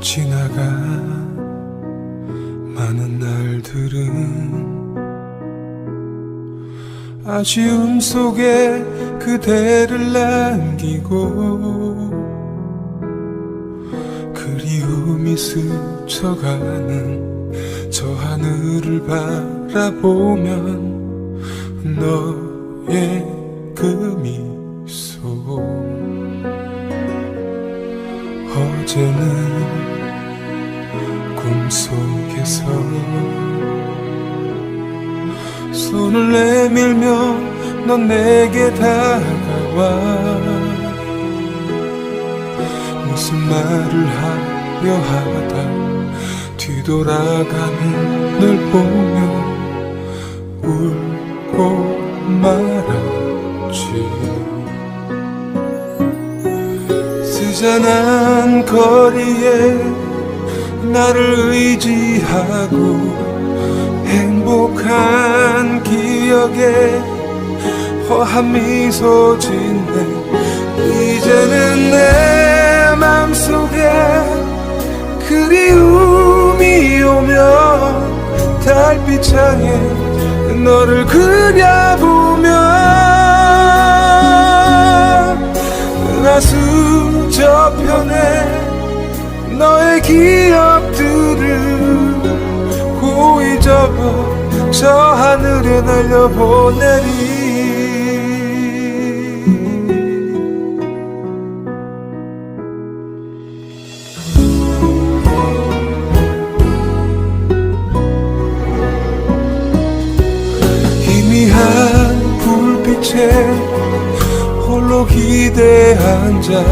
지나가 많은 날들은 아쉬움 속에 그대를 남기고 그리움이 스쳐가는 저 하늘을 바라보면 너의 그 미소 어제는 꿈속에서 손을 내밀며 넌 내게 다가와 무슨 말을 하려 하다 뒤돌아가는 널 보며 울고 말았지. 쓰잔한 거리에 나를 의지하고 행복한 기억에 허한 미소 짓네. 이제는 내 맘속에 그리움이 오면 달빛 향해 너를 그려보며 은하수 저편에 너의 기억 저 하늘에 날려보내리. 희미한 불빛에 홀로 기대 앉아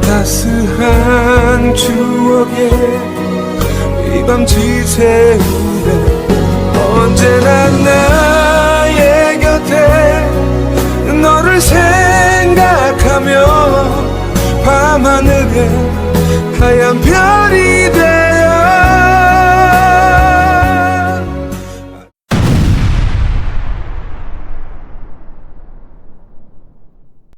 따스한 추억에 이밤 지새우네 언제나 나의 곁에 너를 생각하며 밤하늘에 하얀 별이